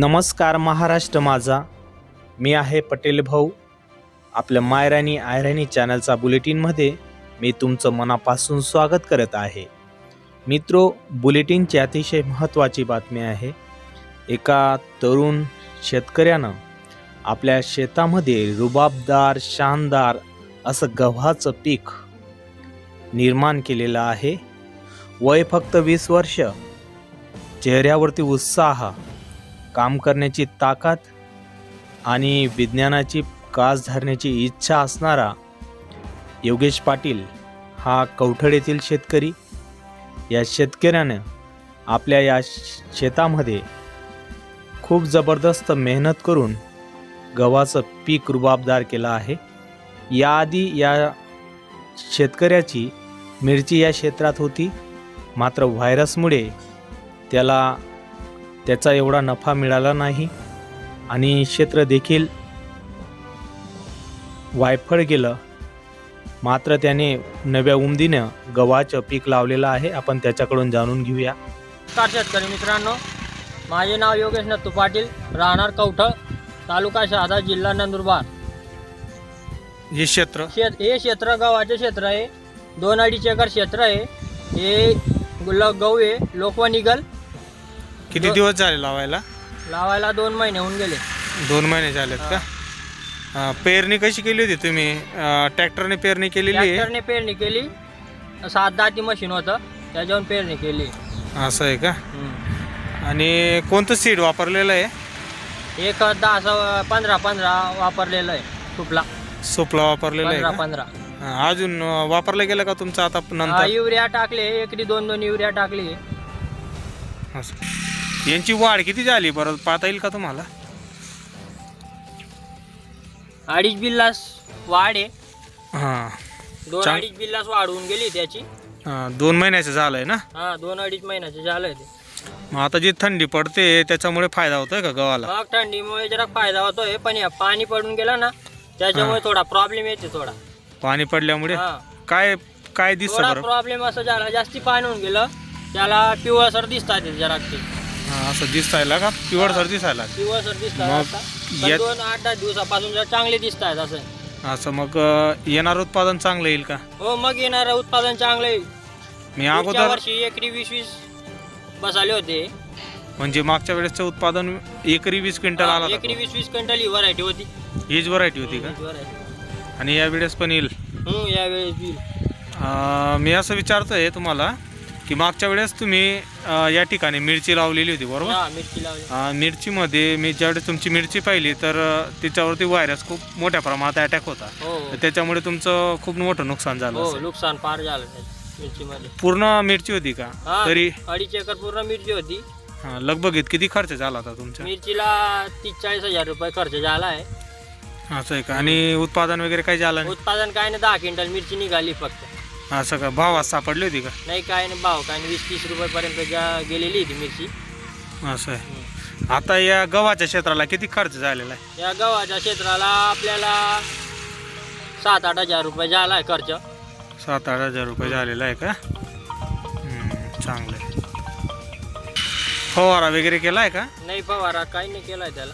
नमस्कार महाराष्ट्र माझा. मी आहे पटेल भाऊ. आपल्या मायराणी आयराणी चॅनलचा बुलेटिनमध्ये मी तुमचं मनापासून स्वागत करत आहे. मित्रो बुलेटिनची अतिशय महत्त्वाची बातमी आहे. एका तरुण शेतकऱ्यानं आपल्या शेतामध्ये रुबाबदार शानदार असं गव्हाचं पीक निर्माण केलेलं आहे. वय फक्त वीस वर्ष. चेहऱ्यावरती उत्साह काम करण्याची ताकद आणि विज्ञानाची कास धरण्याची इच्छा असणारा योगेश पाटील हा कवठड येथील शेतकरी. या शेतकऱ्यानं आपल्या या श- शेतामध्ये खूप जबरदस्त मेहनत करून गव्हाचं पीक रुबाबदार केलं आहे. याआधी या शेतकऱ्याची मिरची या क्षेत्रात होती. मात्र व्हायरसमुळे त्याला त्याचा एवढा नफा मिळाला नाही. आणि क्षेत्र देखील वायफळ गेलं. मात्र त्याने नव्या उमदीनं गव्हाचं पीक लावलेलं आहे. आपण त्याच्याकडून जाणून घेऊया. नमस्कार शेतकरी मित्रांनो माझे नाव योगेश नत्तू पाटील राहणार कवठ तालुका शहादा जिल्हा नंदुरबार. हे क्षेत्र? शेत हे क्षेत्र गव्हाचे क्षेत्र आहे. दोन अडीच एकर क्षेत्र आहे. हे गुल गहू आहे लोकवा निघल किती दिवस झाले लावायला? लावायला दोन महिने होऊन गेले. दोन महिने झालेत का? पेरणी कशी केली होती तुम्ही? अं, ट्रॅक्टरने पेरणी केलेली आहे? ट्रॅक्टरने पेरणी केली. सात दहा ती मशीन होतं त्याच्यावरून पेरणी केली. असं आहे का? हम्म. आणि कोणतं सीड वापरलेलं आहे? एक दहा पंधरा पंधरा वापरलेलं आहे तुपला सोपला वापरलेलं आहे पंधरा का? पंधरा हां, अजून अं, वापरलं गेलं का तुमचं आता नंतर? युरिया टाकले एकरी दोन दोन युरिया टाकली. असं. यांची वाढ किती झाली? बरं पाहता येईल का तुम्हाला? अडीच बिल्लास वाढ आहे. हां. दोन चांग- अडीच बिल्लास वाढवून गेली त्याची. हां, दोन महिन्याचं झालंय ना? हा दोन अडीच महिन्याचे झालंय ते. मग आता जी थंडी पडते त्याच्यामुळे फायदा होतोय का गव्हाला? मग थंडीमुळे जरा फायदा होतोय पण या पाणी पडून गेलं ना त्याच्यामुळे थोडा प्रॉब्लेम येते थोडा. पाणी पडल्यामुळे? हा. काय काय दिसतं थोडा बरं? प्रॉब्लेम असं झाला जास्ती पाणी होऊन गेलं त्याला पिवळसर दिसतात जरा ते. हां, असं दिसायला का? पिवळसर दिसायला. पिवळसर दिसतात मग आता. पण यात- दोन आठ दहा दिवसापासून जरा चांगले दिसत आहेत असं. असं मग अं, येणार उत्पादन चांगलं येईल का? हो मग येणारं उत्पादन चांगले मी पुढच्या अगोदर वर्षी एकरी वीस वीस बसाले होते. म्हणजे मागच्या वेळेसचं उत्पादन एकरी वीस क्विंटल आला एकरी होता वीस वीस क्विंटल ही व्हरायटी होती. हीच व्हरायटी होती का? variety. आणि या वेळेस पण येईल. हम्म, यावेळेस बी अं, मी असं विचारतोय तुम्हाला की मागच्या वेळेस तुम्ही अं, या ठिकाणी मिरची लावलेली होती बरोबर? हा मिरची लावली. अं, मिरचीमध्ये मी ज्यावेळेस तुमची मिरची पाहिली तर अं, तिच्यावरती व्हायरस खूप मोठ्या प्रमाणात अटॅक होता. हो तर त्याच्यामुळे तुमचं खूप मोठं नुकसान झालं हो असेल. नुकसान फार झालं मिरचीमध्ये. पूर्ण मिरची होती का? हा तरी? अडीच एकर पूर्ण मिरची होती. हा, लगभग किती खर्च झाला होता तुमचा मिरचीला तीस चाळीस हजार रुपये खर्च झाला आहे. असं आहे का? आणि उत्पादन वगैरे काही झालं नाही? उत्पादन काय नाही दहा क्विंटल मिरची निघाली फक्त. असं का भावात सापडली होती का? नाही काय नाही भाव काय नाही वीस तीस रुपयापर्यंत जा गेलेली ती मिरची. असं आहे. आता या गव्हाच्या क्षेत्राला किती खर्च झालेला आहे? या गव्हाच्या क्षेत्राला आपल्याला सात आठ हजार रुपये झाला आहे खर्च. सात आठ हजार रुपये झालेला आहे का? हम्म, चांगलं आहे. फवारा वगैरे केला आहे का? नाही फवारा काही नाही केलाय त्याला.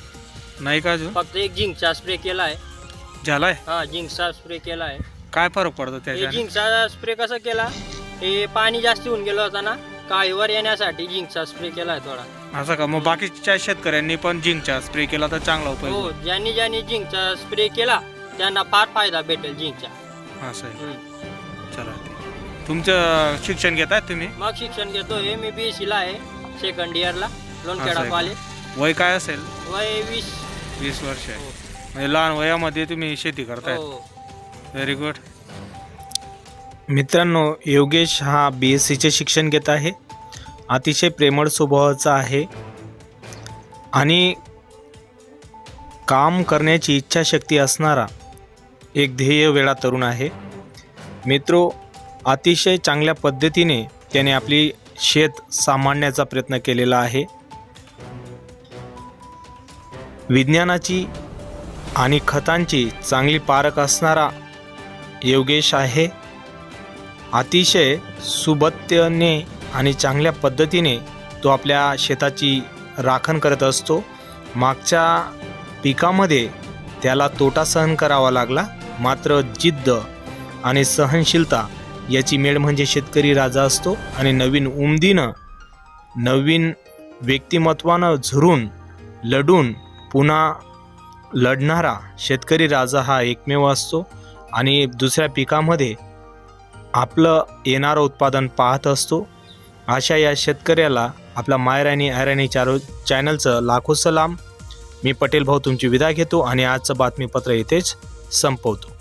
नाही का अजून? फक्त एक झिंकचा स्प्रे केला आहे. झालाय हा झिंकचा स्प्रे केला आहे. काय फरक पडतो हे त्याच्याने झिंकचा स्प्रे कसा केला? हे पाणी जास्त होऊन गेलं होतं ना काळीवर येण्यासाठी झिंकचा स्प्रे केलाय थोडा. असं का? मग बाकीच्या शेतकऱ्यांनी पण झिंकचा स्प्रे केला तर चांगला हो उपयोग ज्यांनी ज्यांनी झिंकचा स्प्रे केला त्यांना फार फायदा भेटेल झिंकचा असं आहे. हम्म. चला तुमचं शिक्षण घेताय तुम्ही? मग शिक्षण घेतोय. मी बी ला आहे सेकंड इयरला असं लोणखेडा आहे? कॉलेज वय काय असेल? वय वीस. वीस वर्ष आहे. म्हणजे लहान वयामध्ये तुम्ही शेती करताय. हो. व्हेरी गुड मित्रांनो योगेश हा बी एस सीचे शिक्षण घेत आहे. अतिशय प्रेमळ स्वभावाचा आहे. आणि काम करण्याची इच्छाशक्ती असणारा एक ध्येय वेळा तरुण आहे. मित्रो अतिशय चांगल्या पद्धतीने त्याने आपली शेत सांभाळण्याचा प्रयत्न केलेला आहे. विज्ञानाची आणि खतांची चांगली पारख असणारा योगेश आहे. अतिशय सुबत्तेने आणि चांगल्या पद्धतीने तो आपल्या शेताची राखण करत असतो. मागच्या पिकामध्ये त्याला तोटा सहन करावा लागला. मात्र जिद्द आणि सहनशीलता याची मेळ म्हणजे शेतकरी राजा असतो आणि नवीन उमदीनं नवीन व्यक्तिमत्वानं झुरून लढून पुन्हा लढणारा शेतकरी राजा हा एकमेव असतो. आणि दुसऱ्या पिकामध्ये आपलं येणारं उत्पादन पाहत असतो. अशा या शेतकऱ्याला आपला मायराणी आयराणी चारो चॅनलचं लाखो सलाम. मी पटेल भाऊ तुमची विदा घेतो आणि आजचं बातमीपत्र इथेच संपवतो.